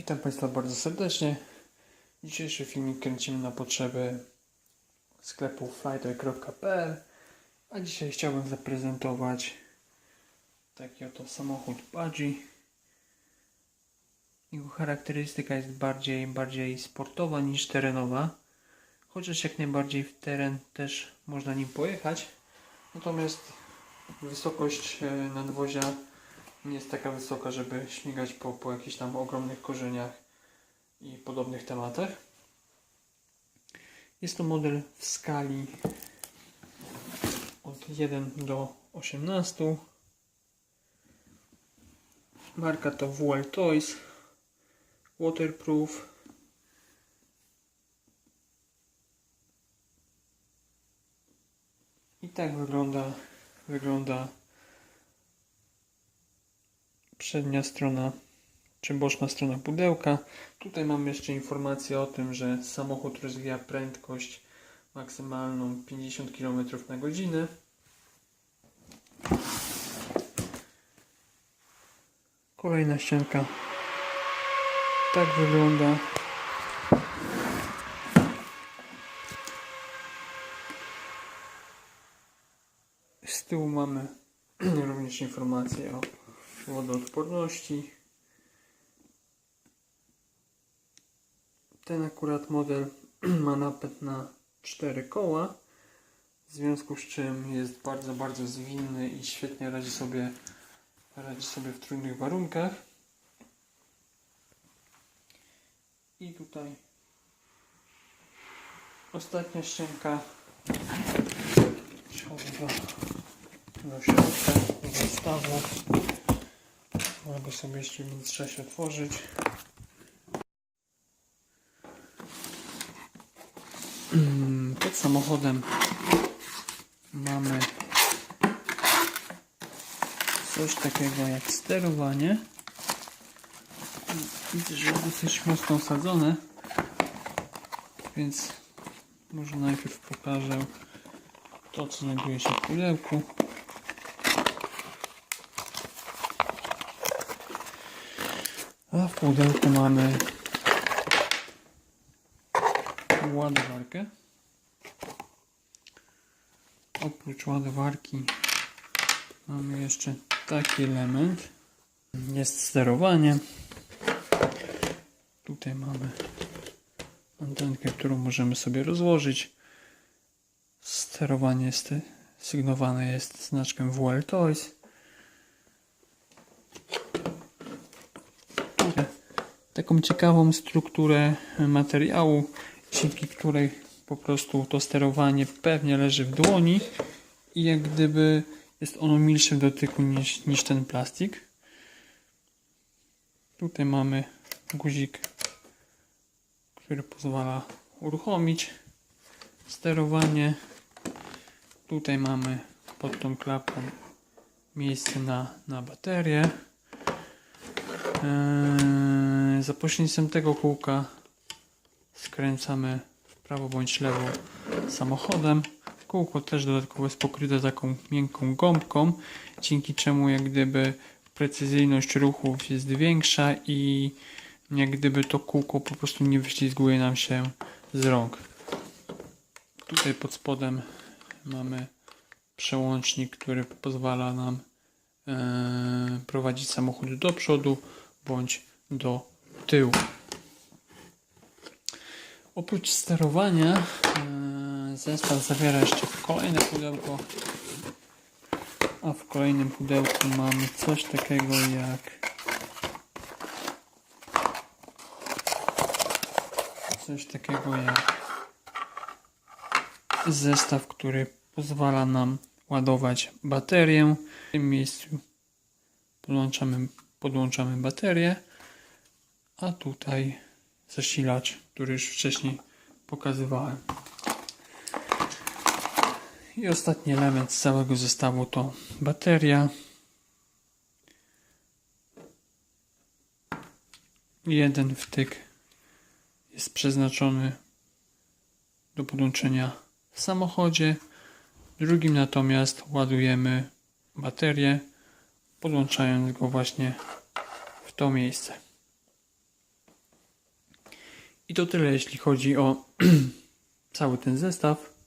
Witam Państwa bardzo serdecznie. Dzisiejszy filmik kręcimy na potrzeby sklepu flytoy.pl a dzisiaj chciałbym zaprezentować taki oto samochód Budgie. Jego charakterystyka jest bardziej, bardziej sportowa niż terenowa, chociaż jak najbardziej w teren też można nim pojechać. Natomiast wysokość e, nadwozia nie jest taka wysoka, żeby śmigać po, po jakichś tam ogromnych korzeniach i podobnych tematach. Jest to model w skali od 1 do 18. Marka to WL Toys. Waterproof. I tak wygląda wygląda przednia strona czy boczna strona pudełka. Tutaj mamy jeszcze informację o tym, że samochód rozwija prędkość maksymalną 50 km na godzinę. Kolejna ścianka. Tak wygląda. Z tyłu mamy również informację o wodoodporności. Ten akurat model ma napęd na 4 koła, w związku z czym jest bardzo, bardzo zwinny i świetnie radzi sobie, radzi sobie w trudnych warunkach. I tutaj ostatnia ścianka przechodzę do, do środka, do zestawu. Mogę sobie jeszcze w międzyczasie otworzyć. Mm, Pod samochodem mamy coś takiego jak sterowanie. Widzę, że dosyć mocno osadzone, więc może najpierw pokażę to, co znajduje się w pudełku. A w pudełku mamy ładowarkę. Oprócz ładowarki mamy jeszcze taki element. Jest sterowanie. Tutaj mamy antenkę, którą możemy sobie rozłożyć. Sterowanie jest sygnowane jest znaczkiem WL Toys. Taką ciekawą strukturę materiału, dzięki której po prostu to sterowanie pewnie leży w dłoni i jak gdyby jest ono milsze w dotyku niż, niż ten plastik. Tutaj mamy guzik, który pozwala uruchomić sterowanie. Tutaj mamy pod tą klapą miejsce na, na baterię. Eee, za pośrednictwem tego kółka skręcamy w prawo bądź lewo samochodem. Kółko też dodatkowo jest pokryte taką miękką gąbką, dzięki czemu jak gdyby precyzyjność ruchów jest większa i jak gdyby to kółko po prostu nie wyślizguje nam się z rąk. Tutaj pod spodem mamy przełącznik, który pozwala nam e, prowadzić samochód do przodu bądź do tyłu. Oprócz sterowania e, zestaw zawiera jeszcze kolejne pudełko, a w kolejnym pudełku mamy coś takiego jak coś takiego jak zestaw, który pozwala nam ładować baterię. W tym miejscu podłączamy, podłączamy baterię, a tutaj zasilacz, który już wcześniej pokazywałem. I ostatni element z całego zestawu to bateria. Jeden wtyk jest przeznaczony do podłączenia w samochodzie, drugim natomiast ładujemy baterię, podłączając go właśnie w to miejsce. I to tyle, jeśli chodzi o cały ten zestaw.